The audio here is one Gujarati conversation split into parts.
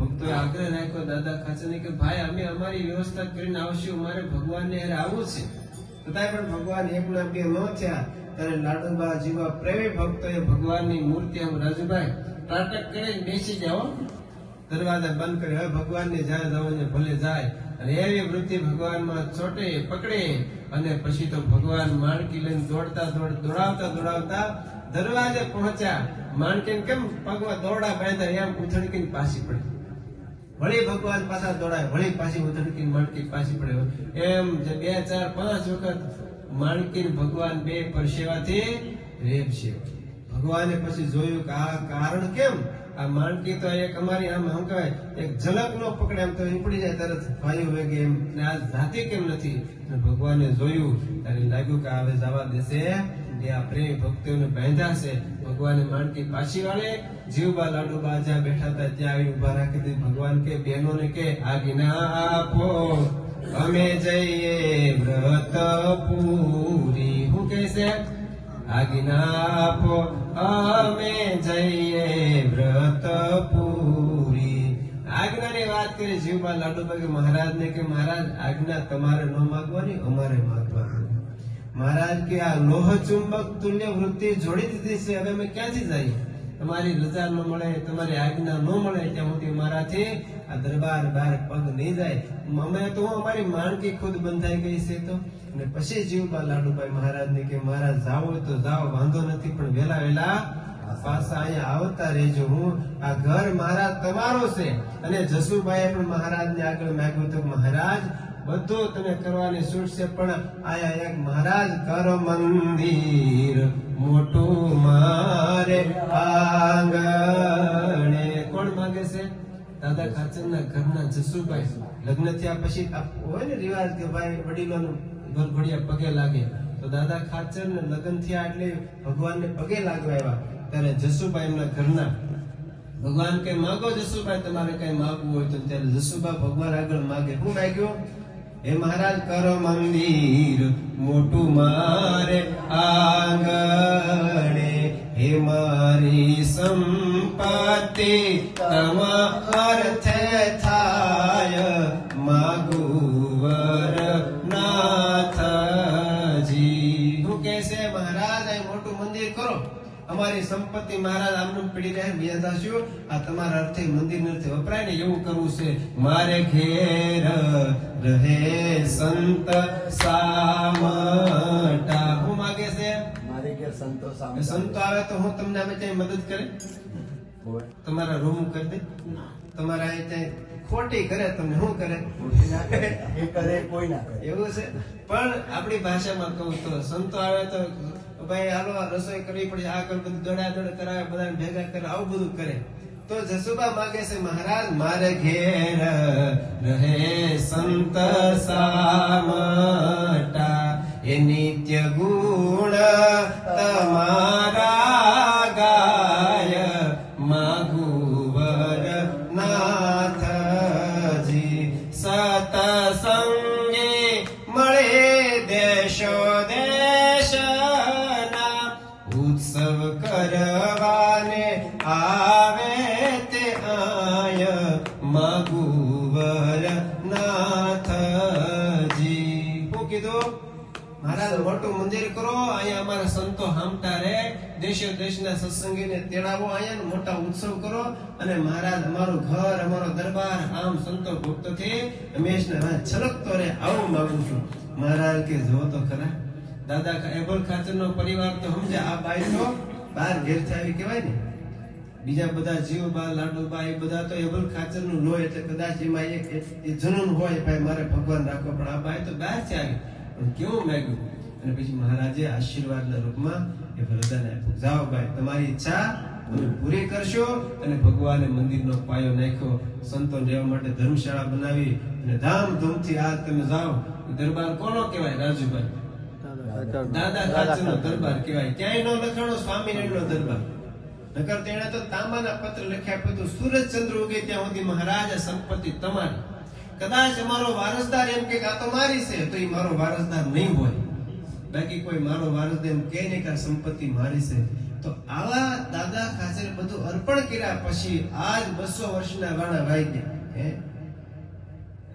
ભક્તોએ આગ્રહ રાખ્યો, દાદા ખાચરને કે ભાઈ, અમે અમારી વ્યવસ્થા કરીને આવશું. અમારે ભગવાનને હારે આવવું છે. છતાંય પણ ભગવાન એકના બે ન થયા, ત્યારે લાડુબા જેવા પ્રેમી ભક્તોએ ભગવાનની મૂર્તિ આમ રાજુભાઈ ત્રાટક કરીને બેસી જાઓ દરવાજા બંધ કરી, હવે ભગવાનને જ્યાં જવું છે, ભલે જાય. અને એવી વૃત્તિ ભગવાનમાં ચોટે, પકડે અને પછી તો ભગવાન માણકી લઈને દોડતા દોડ, દોડાવતા દોડાવતા દરવાજે પહોંચ્યા. માણકીને કેમ પગમાં દોડા બાંધ્યા, એમ ઉથડકીને પાછી પડી. વળી ભગવાન પાછા દોડાય, વળી પાછી ઉથડકીને માણકી પાછી પડે એમ જે બે, ચાર, પાંચ વખત માણકી ભગવાન બે પરસેવાથી રેપ છે ભગવાને પછી જોયું કે આ કારણ કેમ? આ માણકી તો એક અમારી આમ શું કહેવાય, એક ઝલક નો પકડે એમ તો ઉપડી જાય તરત. ભાઈઓ વેગે એમ, ને આ જાતે કેમ નથી? ભગવાને જોયું, ત્યારે લાગ્યું કે હવે જવા દેશે એ આ પ્રેમી ભક્તોને બાંધ્યા છે, ભગવાને માણકી પાછી વાળે જીવબા લાડુબા જ્યાં બેઠા હતા, ત્યાં આવી ઊભા રાખી દીધી. ભગવાન કે, બહેનોને કે આજ્ઞા આપો, અમે જઈએ વ્રત પૂરી. શું કે છે આજ્ઞા આપો, અમે જઈએ વ્રત પૂરી. આજ્ઞાની વાત કરી જીવબા લાડુબા કે, મહારાજને કે, મહારાજ, આજ્ઞા તમારે ન માગવાની, અમારે માગવાની. મહારાજ કે આ લોહ ચુંબક તુલ્ય વૃત્તિ જોડી દીધી છે, હવે અમે ક્યાંથી જઈએ? તમારી રજા ન મળે, તમારી આજ્ઞા ન મળે, ત્યાં સુધી મારાથી આ દરબાર બહાર પગ નહીં જાય. અમે તો અમારી માણકી ખુદ બંધાઈ ગઈ છે તો. અને પછી જીવબા લાડુભાઈ મહારાજને કે મહારાજ જાવ તો જાઓ, વાંધો નથી, પણ વેલા વેલા પાછા અહીંયા આવતા રહેજો. હું આ ઘર મહારાજ તમારો છે. અને જસુભાઈએ પણ મહારાજને આગળ માગ્યું તો મહારાજ બધું તમે કરવાની છૂટ છે, પણ આયા એક મહારાજ કર મંદિર મોટું મારે આંગણે. કોણ માંગે છે? દાદા ખાચરના ઘરના જસુભાઈ. લગ્ન થયા પછી હોય ને રિવાજ કે ભાઈ વડીલોનું ગરઘડિયા પગે લાગે. તો દાદા ખાચર ને લગ્ન થયા એટલે ભગવાનને પગે લાગવા આવ્યા. ત્યારે જસુભાઈ એમના ઘરના ભગવાન કઈ માગો જસુભાઈ, તમારે કઈ માગવું હોય તો. ત્યારે જસુભાઈ ભગવાન આગળ માગે, હું માગ્યું? હે મહારાજ કરો મંદિર, મોટું મારે આગળે હે મારી સંપત્તિ તમાર્થે થાય. માગુવર નાથજી. શું કહે છે મહારાજ? મોટું મંદિર કરો. અમારી સંપત્તિ મહારાજ આમનું પડી રહે બીજા આ તમારા અર્થે મંદિર નથી વપરાય ને એવું કરવું છે. મારે ઘેર રહે સંત સામટા. હું માગે છે? મારે ઘેર સંતો આમ સંતો આવે તો હું તમને અમે ત્યાં મદદ કરે? તમારા રૂમ કરી દે. તમારા અહીં ત્યાં ખોટી કરે તમને શું કરે? ના કરે. એ કરે કોઈ ના કરે. એવું છે? પણ આપણી ભાષામાં કહું તો સંતો આવે તો ભાઈ, હાલો રસોઈ કરવી પડે, આ કર, બધું દોડા દોડ કરાવે બધા ભેગા કરે, આવું બધું કરે. તો જસુબા માગે છે, મહારાજ, મારે ઘેર રહે સંત સામટા. એ નિત્ય ગુણ તમારા ગાય માગુવર મહારાજ, મોટું મંદિર કરો, અહીંયા અમારા સંતો હામતા રહે, દેશો દેશના સત્સંગીને તેડાવો, અહીંયા મોટા ઉત્સવ કરો, અને મહારાજ, અમારું ઘર, અમારો દરબાર, આમ સંતો ભક્તોથી હંમેશા છલકતો રહે, આવું માંગુ છું. મહારાજ કે, જો તો ખરા. દાદા એબલ ખાચરનો પરિવાર તો સમજે, આ બાઈ તો બાર ઘેરથી આવી કહેવાય ને. બીજા બધા જીવ બા લાડુ, બા, એ બધા તો એબલ ખાચરનું લો એટલે કદાચ એમાં એક જનન હોય, ભાઈ, મારે ભગવાન રાખો પણ આ બાઈ તો બહારથી આવી. કેવું માંગ્યું અને પછી મહારાજે આશીર્વાદના રૂપમાં એ વરદાન આપ્યું. જાઓ ભાઈ, તમારી ઈચ્છા તમે પૂરી કરશો અને ભગવાને મંદિરનો પાયો નાખ્યો. સંતો રહેવા માટે ધર્મશાળા બનાવી અને ધામધૂમથી આ તમે જાઓ. દરબાર કોનો કહેવાય, રાજુભાઈ? દાદા કાચનો દરબાર કહેવાય. ક્યાંય નો લખાણો, સ્વામિનારાયણનો દરબાર. નકર તેણે તો તાંબાના પત્ર લખ્યા પછી સૂરજ ચંદ્ર ઉગે ત્યાં સુધી મહારાજ સંપત્તિ તમારી. કદાચ અમારો વારસદાર એમ કે આ તો મારી છે, તો એ મારો વારસદાર નહીં હોય. બાકી કોઈ મારો વારસદાર એમ કે નહીં કે સંપત્તિ મારી છે. તો આવા દાદા ખાચર બધું અર્પણ કર્યા પછી આજ બસો વર્ષના વાણા વાઈ ગયા. હે?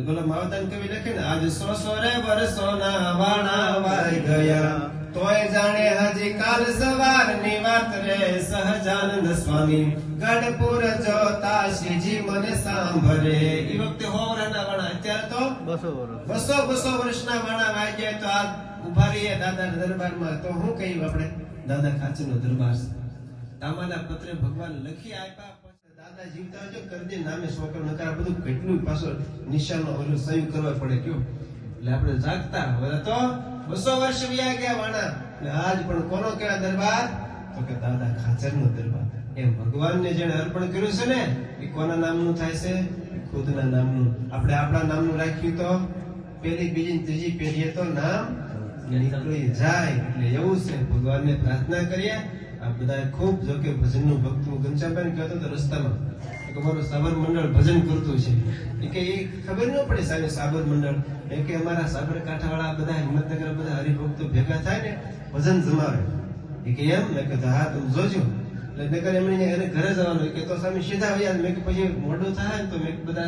બોલો માવતન કવિ લખે ને, આજ સો સો રે વર્ષોના વાણા વાઈ ગયા. તોય જાણે હજી કાલ સવારની વાત રે સહજાનંદ સ્વામી. ગઢપુર જોતા શ્રીજી મને સાંભળે. એ વખતે વર્ષના વાણા અત્યારે તો બસો બસો બસો વર્ષના વાણા વાગ્યા તો આ ઊભા રહીએ દાદા દરબારમાં. તો હું કહ્યું આપણે દાદા ખાચરનો દરબાર તામાના પત્રે ભગવાન લખી આપ્યા દાદા જીવતા જો કરજે નામે છોકરો નકાર બધું કેટલું પાછળ નિશાનો ઓલું સહી કરવા પડે કયો? એટલે આપણે જાગતા હવે તો બસો વર્ષ વ્યા ગયા વાણા. અને આજ પણ કોનો કેળા દરબાર? તો કે દાદા ખાચરનો દરબાર. એમ ભગવાનને જેને અર્પણ કર્યું છે ને એ કોના નામનું થાય છે? એ ખુદના નામનું. આપણે આપણા નામનું રાખ્યું તો? પેલી બીજી ત્રીજી પેઢીએ તો નામ નીકળી જાય. એટલે એવું છે. ભગવાનને પ્રાર્થના કરીએ. આ બધા ખૂબ જો કે ભજનનું ભક્ત હું ઘનશ્યામભાઈને કહેતો હતો રસ્તામાં, કે અમારું સાબર મંડળ ભજન કરતું છે. એ કે એ ખબર ન પડે સાહેબ સાબર મંડળ. એ કે અમારા સાબરકાંઠા વાળા બધા હિંમતનગર બધા હરિભક્તો ભેગા થાય ને ભજન જમાવે. એ કે એમ? મેં કીધું, હા, તમે જોજો. એટલે નકર એમણે એને ઘરે જવાનું. કે, તો સામે સીધા આવ્યા. મેં કે પછી મોડું થાય તો મેં બધા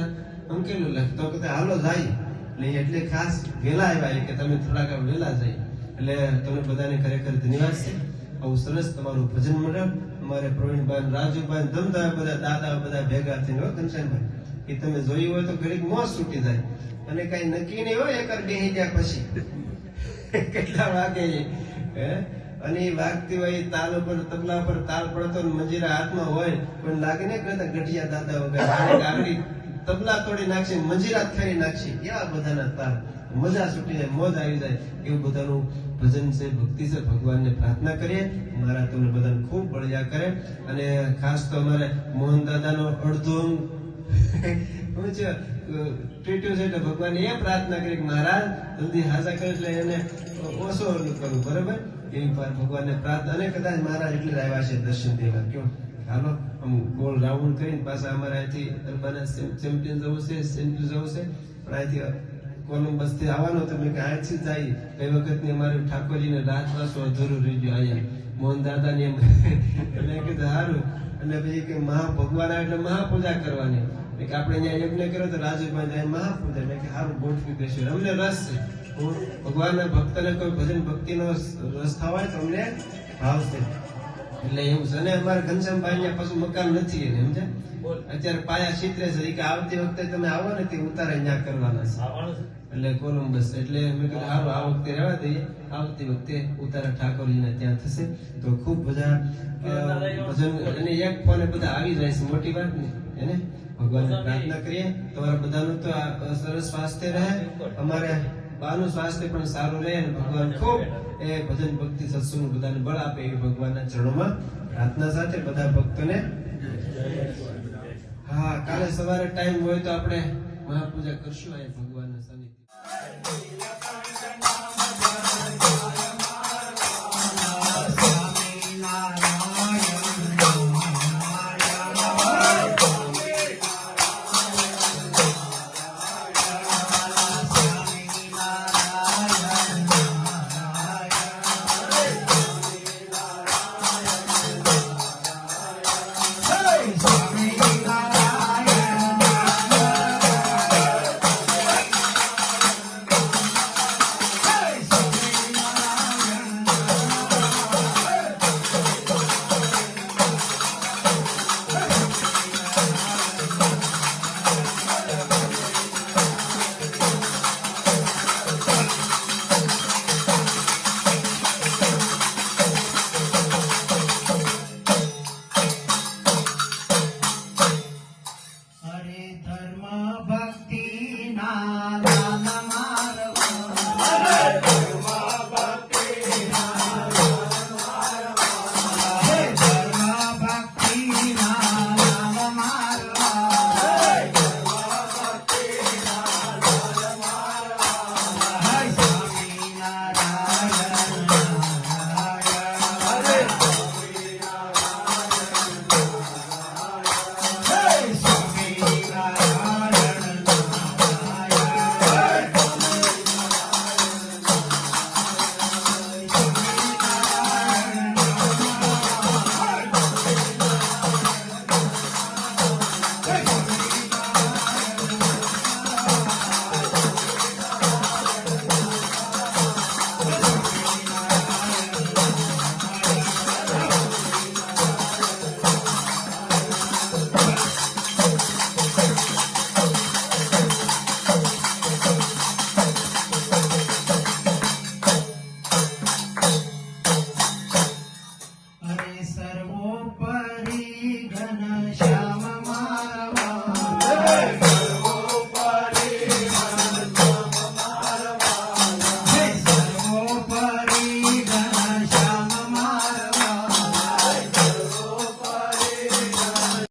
અંકેલું લખ. તો કે હાલો, જાય. એટલે એટલે ખાસ વહેલા આવ્યા કે, તમે થોડાક વહેલા જાય એટલે તમને બધાને ખરેખર ધન્યવાદ છે. આવું સરસ તમારું ભજન મંડળ અમારે પ્રવીણભાઈ રાજુભાઈ ધમધા બધા દાદા બધા ભેગા થઈને હોય ઘનશ્યામભાઈ. એ તમે જોયું હોય તો ઘડીક મોજ છૂટી જાય. અને કઈ નક્કી નહીં હોય એકર બેહી ગયા પછી. કેટલા વાગે હે? અને એ વાગતી હોય તાલ ઉપર, તબલા પર તાલ પડતો મંજીરા હાથમાં હોય, પણ લાગે ને કરતા ગઢિયા દાદા વગર. તબલા તોડી નાખશે, મંજીરા ફેરી નાખશે. એવા બધાના તાલ? મજા છૂટી જાય, મોજ આવી જાય એવું બધાનું ભજન છે, ભક્તિ છે, ભગવાનને પ્રાર્થના કરીએ. મારા તમને બધાને ખૂબ બળિયા કરે. અને ખાસ તો અમારે મોહન દાદાનો અડધો શું છે? ટ્રીટ્યું છે એટલે ભગવાન એ પ્રાર્થના કરી કે મહારાજ, જલ્દી હાજર કરે એટલે એને ઓછો ઓલું કરું, બરાબર? એવી પર ભગવાનને પ્રાર્થના અને કદાચ મહારાજ એટલે આવ્યા છે દર્શન દેવા. કયો હાલો, આમ ગોલ રાઉન્ડ કરીને પાછા અમારે અહીંથી અરબાના ચેમ્પિયન જવું છે સેન્ટ્રી જવું છે. પણ અહીંથી કોલંબસથી આવવાનો તમે કે અહીંથી જ જઈએ કઈ વખતની અમારે ઠાકોરજીને રાત વાસો અધૂરું રહી ગયું અહીંયા. મોહન દાદા ની એટલે કીધું સારું એટલે પછી કે મહા ભગવાન આવે એટલે મહાપૂજા કરવાની. કે આપણે અહીંયા યજ્ઞ કર્યો તો રાજુભાઈ જાય મહાપૂજા. એટલે કે સારું ગોઠવી દેશે અમને રસ છે. હું ભગવાનના ભક્તને કોઈ ભજન ભક્તિનો રસ થવાય તો અમને ભાવશે એટલે એવું છે. અને અમારે ઘનશ્યામભાઈ અહીંયા પાછું મકાન નથી એને સમજે અત્યારે પાયા છીતરે છે. કે આવતી વખતે તમે આવો ને તે ઉતારે અહીંયા કરવાના છે. એટલે કોલંબસ એટલે મેં કીધું સારું આ વખતે રહેવા દઈએ. આવતી વખતે ઉતારા ઠાકોરજીને ત્યાં થશે. તો ખૂબ બધા ભજન અને એક ફોને બધા આવી જાય છે મોટી વાત ને? એને ભગવાનને પ્રાર્થના કરીએ. તમારા બધાનું તો આ સરસ સ્વાસ્થ્ય રહે. અમારે બાનું સ્વાસ્થ્ય પણ સારું રહે અને ભગવાન ખૂબ એ ભજન ભક્તિ સત્સંગ બધાને બળ આપે એ ભગવાનના ચરણોમાં પ્રાર્થના સાથે બધા ભક્તોને હા કાલે સવારે ટાઈમ હોય તો આપણે મહાપૂજા કરશું અહીંયા Bwana, asante.